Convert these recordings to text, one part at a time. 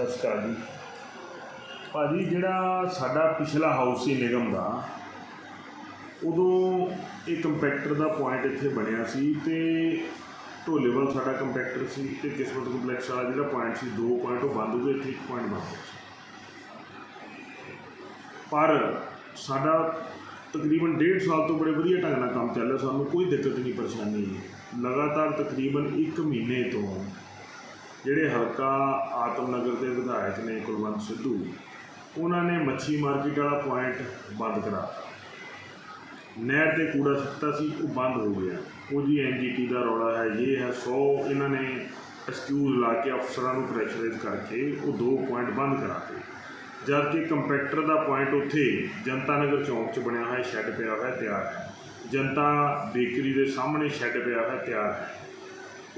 ਸਤਿ ਸ਼੍ਰੀ ਅਕਾਲ ਜੀ। ਭਾਜੀ, ਜਿਹੜਾ ਸਾਡਾ ਪਿਛਲਾ ਹਾਊਸ ਸੀ ਨਿਗਮ ਦਾ, ਉਦੋਂ ਇਹ ਕੰਪੈਕਟਰ ਦਾ ਪੁਆਇੰਟ ਇੱਥੇ ਬਣਿਆ ਸੀ ਤੇ ਢੋਲੇਵਾਲ ਸਾਡਾ ਕੰਪੈਕਟਰ ਸੀ ਤੇ ਕਿਸਮਤ ਕੰਪਲੈਕਸ ਵਾਲਾ ਜਿਹੜਾ ਪੁਆਇੰਟ ਸੀ, ਦੋ ਪੁਆਇੰਟ ਉਹ ਬੰਦ ਹੋ ਗਏ, ਇੱਥੇ ਇੱਕ ਪੁਆਇੰਟ ਬਣ ਗਿਆ। ਪਰ ਸਾਡਾ ਤਕਰੀਬਨ ਡੇਢ ਸਾਲ ਤੋਂ ਬੜੇ ਵਧੀਆ ਢੰਗ ਨਾਲ ਕੰਮ ਚੱਲ ਰਿਹਾ, ਸਾਨੂੰ ਕੋਈ ਦਿੱਕਤ ਨਹੀਂ ਪਰੇਸ਼ਾਨੀ ਨਹੀਂ ਲਗਾਤਾਰ ਤਕਰੀਬਨ 1 ਮਹੀਨੇ ਤੋਂ ਜਿਹੜੇ ਹਲਕਾ ਆਤਮਨਗਰ ਦੇ ਵਿਧਾਇਕ ਨੇ ਕੁਲਵੰਤ ਸਿੱਧੂ, ਉਹਨਾਂ ਨੇ ਮੱਛੀ ਮਾਰਕੀਟ ਵਾਲਾ ਪੁਆਇੰਟ ਬੰਦ ਕਰਾਤਾ ਨਹਿਰ ਤੇ ਕੂੜਾ ਸੁੱਟਦਾ ਸੀ, ਉਹ ਬੰਦ ਹੋ ਗਿਆ। ਉਹ ਜੀ ਐਨਜੀਟੀ ਦਾ ਰੌਲਾ ਹੈ, ਇਹ ਹੈ, ਸੌ ਇਹਨਾਂ ਨੇ ਐਕਸਕਿਊਜ਼ ਲਾ ਕੇ ਅਫਸਰਾਂ ਨੂੰ ਪ੍ਰੈਸ਼ਰਾਈਜ਼ ਕਰਕੇ ਉਹ ਦੋ ਪੁਆਇੰਟ ਬੰਦ ਕਰਾਤੇ। ਜਦ ਕਿ ਕੰਪੈਕਟਰ ਦਾ ਪੁਆਇੰਟ ਉੱਥੇ ਜਨਤਾ ਨਗਰ ਚੌਂਕ 'ਚ ਬਣਿਆ ਹੋਇਆ, ਸ਼ੈੱਡ ਪਿਆ ਹੋਇਆ, ਤਿਆਰ ਹੈ। ਜਨਤਾ ਬੇਕਰੀ ਦੇ ਸਾਹਮਣੇ ਸ਼ੈੱਡ ਪਿਆ ਹੋਇਆ, ਤਿਆਰ ਹੈ।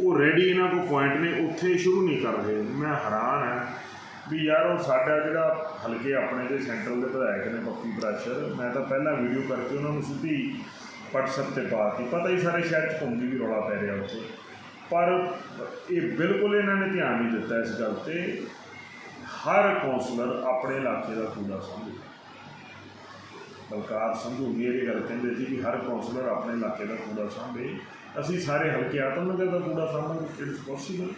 ਉਹ ਰੈਡੀ ਇਹਨਾਂ ਕੋਲ ਪੁਆਇੰਟ ਨੇ, ਉੱਥੇ ਸ਼ੁਰੂ ਨਹੀਂ ਕਰ ਰਹੇ। ਮੈਂ ਹੈਰਾਨ ਹਾਂ ਵੀ ਯਾਰ ਉਹ ਸਾਡਾ ਜਿਹੜਾ ਹਲਕੇ ਆਪਣੇ ਦੇ ਸੈਂਟਰਲ ਦੇ ਵਿਧਾਇਕ ਨੇ, ਪੱਪੀ ਬਰਾਸ਼ਰ ਮੈਂ ਤਾਂ ਪਹਿਲਾਂ ਵੀਡੀਓ ਕਰਕੇ ਉਹਨਾਂ ਨੂੰ ਸਿੱਧੀ WhatsApp ਤੇ ਪਾਤੀ ਪਤਾ ਹੀ ਸਾਰੇ ਸ਼ਹਿਰ 'ਚ ਘੁੰਮਦੀ ਵੀ ਰੌਲਾ ਪੈ ਰਿਹਾ ਉੱਥੇ। ਪਰ ਇਹ ਬਿਲਕੁਲ ਇਹਨਾਂ ਨੇ ਧਿਆਨ ਨਹੀਂ ਦਿੱਤਾ ਇਸ ਗੱਲ ਤੇ। ਹਰ ਕੌਂਸਲਰ ਆਪਣੇ ਇਲਾਕੇ ਦਾ ਕੂੜਾ ਸਾਂਭੇ ਬਲਕਾਰ ਸੰਧੂ ਵੀ ਇਹ ਗੱਲ ਕਹਿੰਦੇ ਸੀ ਕਿ ਹਰ ਕੌਂਸਲਰ ਆਪਣੇ ਇਲਾਕੇ ਦਾ ਕੂੜਾ ਸਾਂਭੇ। ਅਸੀਂ ਸਾਰੇ ਹਲਕੇ ਆਤਮਨਗਰ ਦਾ ਕੂੜਾ ਸਾਂਭਾਂਗੇ ਇਟਸ ਪੋਸੀਬਲ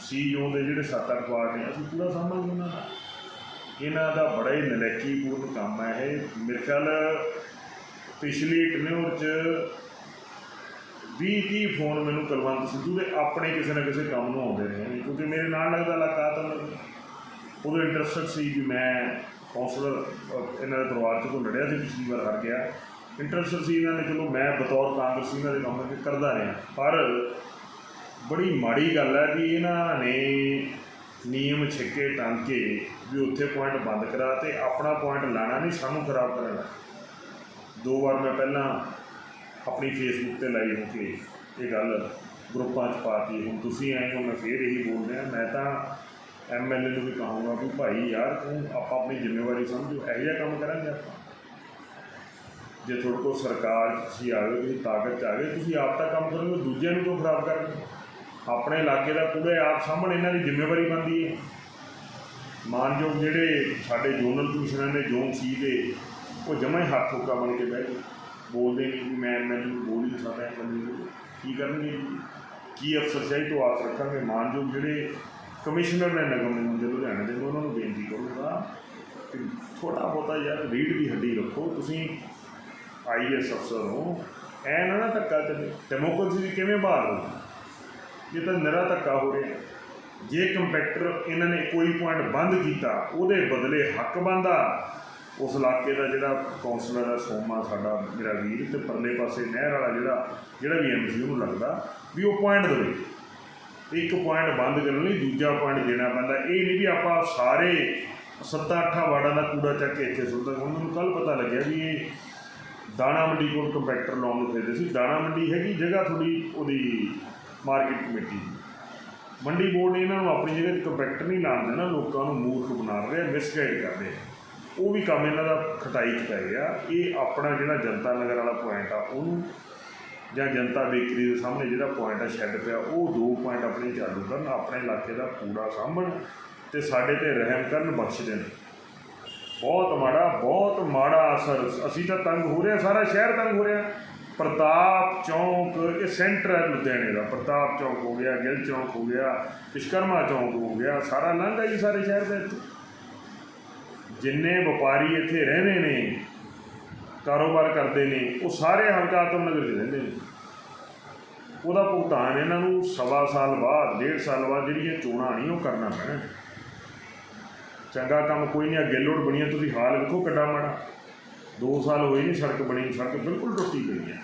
ਸੀਈਓ ਦੇ ਜਿਹੜੇ ਸੱਤ ਅੱਠ ਵਾਰਡ ਨੇ, ਅਸੀਂ ਕੂੜਾ ਸਾਂਭਾਂਗੇ ਉਹਨਾਂ ਦਾ ਇਹਨਾਂ ਦਾ ਬੜਾ ਹੀ ਨਲੇਕੀਪੂਰਨ ਕੰਮ ਹੈ ਇਹ। ਮੇਰੇ ਖਿਆਲ ਪਿਛਲੀ ਟਨਿਓਰ 'ਚ 20 30 ਫੋਨ ਮੈਨੂੰ ਕੁਲਵੰਤ ਸਿੱਧੂ ਦੇ ਆਪਣੇ ਕਿਸੇ ਨਾ ਕਿਸੇ ਕੰਮ ਨੂੰ ਆਉਂਦੇ ਰਹੇ ਨੇ, ਕਿਉਂਕਿ ਮੇਰੇ ਨਾਲ ਲੱਗਦਾ ਇਲਾਕਾ ਤਾਂ ਉਦੋਂ ਇੰਟਰਸਟਡ ਸੀ ਵੀ ਮੈਂ ਕੌਂਸਲਰ ਇਹਨਾਂ ਦੇ ਪਰਿਵਾਰ 'ਚ ਕੋਈ ਲੜਿਆ ਸੀ ਪਿਛਲੀ ਵਾਰ ਹਾਰ ਗਿਆ। ਇੰਟਰਸਟਡ ਸੀ ਇਹਨਾਂ ਨੇ ਚਲੋ ਮੈਂ ਬਤੌਰ ਕਾਂਗਰਸੀ ਇਹਨਾਂ ਦੇ ਕੰਮ ਅੱਗੇ ਕਰਦਾ ਰਿਹਾ। ਪਰ ਬੜੀ ਮਾੜੀ ਗੱਲ ਹੈ ਕਿ ਇਹਨਾਂ ਨੇ ਨਿਯਮ ਛਿੱਕੇ ਟੰਗ ਕੇ ਵੀ ਉੱਥੇ ਪੁਆਇੰਟ ਬੰਦ ਕਰਾ ਤੇ ਆਪਣਾ ਪੁਆਇੰਟ ਲਾਣਾ ਨਹੀਂ, ਸਾਨੂੰ ਖਰਾਬ ਕਰਨਾ ਦੋ। ਵਾਰ ਮੈਂ ਪਹਿਲਾਂ ਆਪਣੀ ਫੇਸਬੁੱਕ ਤੇ ਲਾਈ ਹੋ ਕੇ ਇਹ ਗੱਲ ਗਰੁੱਪਾਂ 'ਚ ਪਾਤੀ ਹੁਣ ਤੁਸੀਂ ਆਏ ਹੋ ਮੈਂ ਫੇਰ ਇਹੀ ਬੋਲ ਰਿਹਾ, ਮੈਂ ਤਾਂ ਐਮਐਲਏ ਨੂੰ ਵੀ ਕਹਾਂਗਾ ਵੀ ਭਾਈ ਯਾਰ ਤੂੰ ਆਪਾਂ ਆਪਣੀ ਜ਼ਿੰਮੇਵਾਰੀ ਸਮਝੋ, ਇਹੋ ਜਿਹਾ ਕੰਮ ਕਰਾਂਗੇ ਆਪਾਂ। ਜੇ ਤੁਹਾਡੇ ਕੋਲ ਸਰਕਾਰ 'ਚ ਤੁਸੀਂ ਆ ਤੁਸੀਂ ਤਾਕਤ 'ਚ ਆ ਤੁਸੀਂ ਆਪ ਤਾਂ ਕੰਮ ਕਰੋਗੇ, ਦੂਜਿਆਂ ਨੂੰ ਕਿਉਂ ਖਰਾਬ ਕਰੋਗੇ ਆਪਣੇ ਇਲਾਕੇ ਦਾ ਕੂੜਾ ਆਪ ਸਾਹਮਣੇ ਇਹਨਾਂ ਦੀ ਜ਼ਿੰਮੇਵਾਰੀ ਬਣਦੀ ਹੈ। ਮਾਨਯੋਗ ਜਿਹੜੇ ਸਾਡੇ ਜ਼ੋਨਲ ਕਮਿਸ਼ਨਰ ਨੇ, ਜ਼ੋਨ ਸੀ ਦੇ, ਉਹ ਜਮਾਂ ਹੀ ਹੱਥ ਹੁੱਕਾ ਬਣ ਕੇ ਬਹਿ ਗਏ। ਬੋਲਦੇ ਨਹੀਂ ਵੀ ਮੈਂ ਮੈਨੂੰ ਬੋਲ ਹੀ ਨਹੀਂ ਸਕਦਾ ਐਮਐਲਏ ਨੂੰ ਕੀ ਕਰਨਗੇ ਜੀ? ਕੀ ਅਫਸਰਸ਼ਾਹੀ ਤੋਂ ਆਸ ਰੱਖਾਂਗੇ? ਮਾਨਯੋਗ ਜਿਹੜੇ ਕਮਿਸ਼ਨਰ ਨੇ ਨਗਮ ਨਿਗਮ ਦੇ ਲੁਧਿਆਣੇ ਦੇ ਉਹਨਾਂ ਨੂੰ ਬੇਨਤੀ ਕਰੂੰਗਾ ਕਿ ਥੋੜਾ ਬਹੁਤਾ ਯਾਰ ਰੀੜ ਦੀ ਹੱਡੀ ਰੱਖੋ। ਤੁਸੀਂ ਆਈਐਸ ਅਫਸਰ ਹੋ। ਐ ਨਾ ਨਾ ਧੱਕਾ ਚੱਲੇ। ਡੈਮੋਕ੍ਰੇਸੀ ਦੀ ਕਿਵੇਂ ਬਹਾਲ ਹੋਊਗੀ ਇਹ ਤਾਂ ਨਿਰਾ ਧੱਕਾ ਹੋ ਰਿਹਾ। ਜੇ ਕੰਪੈਕਟਰ ਇਹਨਾਂ ਨੇ ਕੋਈ ਪੁਆਇੰਟ ਬੰਦ ਕੀਤਾ, ਉਹਦੇ ਬਦਲੇ ਹੱਕ ਬੰਦਾ ਉਸ ਇਲਾਕੇ ਦਾ ਜਿਹੜਾ ਕੌਂਸਲਰ ਹੈ, ਸੋਮਾ ਸਾਡਾ ਮੇਰਾ ਵੀਰ, ਤੇ ਪਰਲੇ ਪਾਸੇ ਨਹਿਰ ਵਾਲਾ ਜਿਹੜਾ ਜਿਹੜਾ ਵੀ ਐਮਸੀ ਉਹਨੂੰ ਲੱਗਦਾ ਵੀ ਉਹ ਪੁਆਇੰਟ ਦੇਵੇ। ਇੱਕ ਪੁਆਇੰਟ ਬੰਦ ਕਰਨ ਲਈ ਦੂਜਾ ਪੁਆਇੰਟ ਦੇਣਾ ਪੈਂਦਾ। ਇਹ ਨਹੀਂ ਵੀ ਆਪਾਂ ਸਾਰੇ ਸੱਤਾਂ ਅੱਠਾਂ ਵਾਰਡਾਂ ਦਾ ਕੂੜਾ ਚੱਕ ਕੇ ਇੱਥੇ ਸੁੱਟਦਾ ਉਹਨਾਂ ਨੂੰ ਕੱਲ ਪਤਾ ਲੱਗਿਆ ਵੀ ਇਹ ਦਾਣਾ ਮੰਡੀ ਕੋਲ ਕੰਪੈਕਟਰ ਲਾਉਣ ਨੂੰ ਫਿਰਦੇ ਸੀ। ਦਾਣਾ ਮੰਡੀ ਹੈਗੀ ਜਗ੍ਹਾ ਥੋੜੀ ਉਹਦੀ ਮਾਰਕੀਟ ਕਮੇਟੀ ਦੀ। ਮੰਡੀ ਬੋਰਡ ਨੇ ਇਹਨਾਂ ਨੂੰ ਆਪਣੀ ਜਗ੍ਹਾ ਤੇ ਕੰਪੈਕਟਰ ਨਹੀਂ ਲਾਉਣ ਦੇਣਾ, ਲੋਕਾਂ ਨੂੰ ਮੂਰਖ ਬਣਾ ਰਿਹਾ ਮਿਸਗਾਈਡ ਕਰ ਰਿਹਾ ਉਹ ਵੀ ਕੰਮ ਇਹਨਾਂ ਦਾ ਖਟਾਈ ਚ ਪੈ ਗਿਆ। ਇਹ ਆਪਣਾ ਜਿਹੜਾ ਜਨਤਾ ਨਗਰ ਵਾਲਾ ਪੁਆਇੰਟ ਆ, ਉਹਨੂੰ ਜਾਂ ਜਨਤਾ ਬੇਕਰੀ ਦੇ ਸਾਹਮਣੇ ਜਿਹੜਾ ਪੁਆਇੰਟ ਆ ਸ਼ੈੱਡ ਪਿਆ, ਉਹ ਦੋ ਪੁਆਇੰਟ ਆਪਣੇ ਚਾਲੂ ਕਰਨ, ਆਪਣੇ ਇਲਾਕੇ ਦਾ ਕੂੜਾ ਸਾਂਭਣ ਤੇ ਸਾਡੇ ਤੇ ਰਹਿਮ ਕਰਨ, ਬਖਸ਼ ਦੇਣ। ਬਹੁਤ ਮਾੜਾ ਬਹੁਤ ਮਾੜਾ ਅਸਰ। ਅਸੀਂ ਤਾਂ ਤੰਗ ਹੋ ਰਹੇ ਸਾਰਾ ਸ਼ਹਿਰ ਤੰਗ ਹੋ ਰਿਹਾ। ਪ੍ਰਤਾਪ ਚੌਂਕ, ਇਹ ਸੈਂਟਰ ਹੈ ਲੁਧਿਆਣੇ ਦਾ। ਪ੍ਰਤਾਪ ਚੌਂਕ ਹੋ ਗਿਆ, ਗਿੱਲ ਚੌਂਕ ਹੋ ਗਿਆ, ਵਿਸ਼ਕਰਮਾ ਚੌਂਕ ਹੋ ਗਿਆ, ਸਾਰਾ ਲੰਘਦਾ ਜੀ ਸਾਰੇ ਸ਼ਹਿਰ ਦੇ ਇੱਥੇ। ਜਿੰਨੇ ਵਪਾਰੀ ਇੱਥੇ ਰਹਿੰਦੇ ਨੇ ਕਾਰੋਬਾਰ ਕਰਦੇ ਨੇ, ਉਹ ਸਾਰੇ ਹਲਕਾ ਆਤਮ ਨਗਰ 'ਚ ਰਹਿੰਦੇ ਨੇ। ਉਹਦਾ ਭੁਗਤਾਨ ਇਹਨਾਂ ਨੂੰ ਸਵਾ ਸਾਲ ਬਾਅਦ, ਡੇਢ ਸਾਲ ਬਾਅਦ ਜਿਹੜੀਆਂ ਚੋਣਾਂ ਨਹੀਂ ਉਹ ਕਰਨਾ ਪੈਣਾ। ਚੰਗਾ ਕੰਮ ਕੋਈ ਨਹੀਂ, ਅੱਗੇ ਲੋੜ ਬਣੀ ਤੁਸੀਂ ਹਾਲ ਵੇਖੋ ਕਿੱਡਾ ਮਾੜਾ। 2 ਸਾਲ ਹੋਏ ਨਹੀਂ, ਸੜਕ ਬਣੀ, ਸੜਕ ਬਿਲਕੁਲ ਟੁੱਟੀ ਪਈ ਹੈ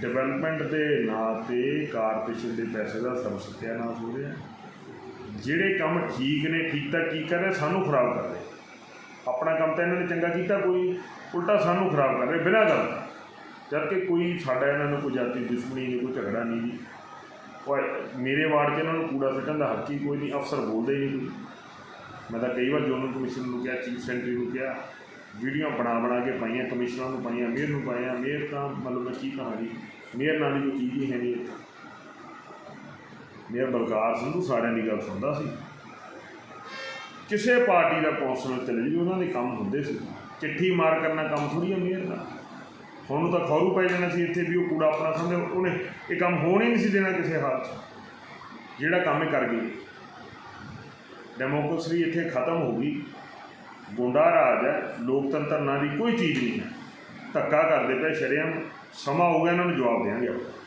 ਡਿਵੈਲਪਮੈਂਟ ਦੇ ਨਾਂ ਤੇ ਕਾਰਪੋਰੇਸ਼ਨ ਦੇ ਪੈਸੇ ਦਾ ਸਰਵ ਸਤਿਆਨਾਸ਼ ਹੋ ਰਿਹਾ। ਜਿਹੜੇ ਕੰਮ ਠੀਕ ਨੇ, ਠੀਕ ਤਾਂ ਕੀ ਕਰ ਰਹੇ, ਸਾਨੂੰ ਖਰਾਬ ਕਰ ਰਹੇ। ਆਪਣਾ ਕੰਮ ਤਾਂ ਇਹਨਾਂ ਨੇ ਚੰਗਾ ਕੀਤਾ, ਕੋਈ ਉਲਟਾ ਸਾਨੂੰ ਖਰਾਬ ਕਰ ਰਹੇ, ਬਿਨਾਂ ਗੱਲ ਤੋਂ। ਜਦ ਕਿ ਕੋਈ ਸਾਡਾ ਇਹਨਾਂ ਨੂੰ ਕੋਈ ਜਾਤੀ ਦੁਸ਼ਮਣੀ ਨਹੀਂ, ਕੋਈ ਝਗੜਾ ਨਹੀਂ ਜੀ। ਉਹ ਮੇਰੇ ਵਾਰਡ 'ਚ ਇਹਨਾਂ ਨੂੰ ਕੂੜਾ ਸੁੱਟਣ ਦਾ ਹੱਕ ਹੀ ਕੋਈ ਨਹੀਂ, ਅਫਸਰ ਬੋਲਦੇ ਹੀ ਨਹੀਂ। ਕੋਈ ਮੈਂ ਤਾਂ ਕਈ ਵਾਰ ਜੋਨਲ ਕਮਿਸ਼ਨ ਨੂੰ ਕਿਹਾ, ਚੀਫ ਸੈਕਟਰੀ ਨੂੰ ਕਿਹਾ, ਵੀਡੀਓ ਬਣਾ ਬਣਾ ਕੇ ਪਾਈਆਂ, ਕਮਿਸ਼ਨਰ ਨੂੰ ਪਾਈਆਂ, ਮੇਅਰ ਨੂੰ ਪਾਈਆਂ, ਮੇਅਰ ਤਾਂ ਮਤਲਬ ਮੈਂ ਕੀ ਕਹਾਂ ਜੀ, ਮੇਅਰ ਨਾਲ ਦੀ ਕੋਈ ਚੀਜ਼ ਹੀ ਹੈ ਨਹੀਂ। ਮੇਅਰ ਬਲਕਾਰ ਸੰਧੂ ਸਾਰਿਆਂ ਦੀ ਗੱਲ ਸੁਣਦਾ ਸੀ। ਕਿਸੇ ਪਾਰਟੀ ਦਾ ਕੌਂਸਲਰ ਚਲੇ ਜੀ ਉਹਨਾਂ ਦੇ ਕੰਮ ਹੁੰਦੇ ਸੀ। ਚਿੱਠੀ ਮਾਰ ਕਰਨਾ ਕੰਮ ਥੋੜੀ ਆ ਮੇਰ ਦਾ ਹੁਣ ਤਾਂ ਖੌਰੂ ਪੈ ਜਾਣਾ ਸੀ ਇੱਥੇ ਵੀ ਉਹ ਕੂੜਾ ਆਪਣਾ ਸਮਝੇ ਉਹਨੇ ਇਹ ਕੰਮ ਹੋਣ ਹੀ ਨਹੀਂ ਸੀ ਦੇਣਾ ਕਿਸੇ ਹਾਲ 'ਚ। ਜਿਹੜਾ ਕੰਮ ਇਹ ਕਰ ਗਈ। ਡੈਮੋਕ੍ਰੇਸੀ ਇੱਥੇ ਖਤਮ ਹੋ ਗਈ। ਗੁੰਡਾ ਰਾਜ ਹੈ, ਲੋਕਤੰਤਰ ਨਾਂ ਦੀ ਕੋਈ ਚੀਜ਼ ਨਹੀਂ ਹੈ। ਧੱਕਾ ਕਰਦੇ ਪਏ ਸ਼ਰੇਆਮ। ਸਮਾਂ ਹੋ ਗਿਆ ਇਹਨਾਂ ਨੂੰ ਜਵਾਬ ਦੇਵਾਂਗੇ ਆਪਾਂ।